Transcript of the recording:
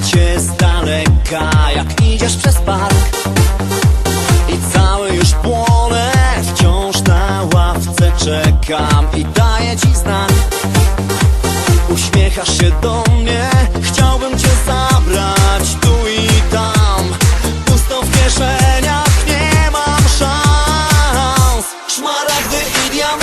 cię z daleka Jak idziesz przez park. I cały już płonę Wciąż na ławce czekam I daję ci znak. Uśmiechasz się do mnie Chciałbym cię zabrać tu i tam. Pusto w kieszeniach Nie mam szans. Szmaragdy i diamenty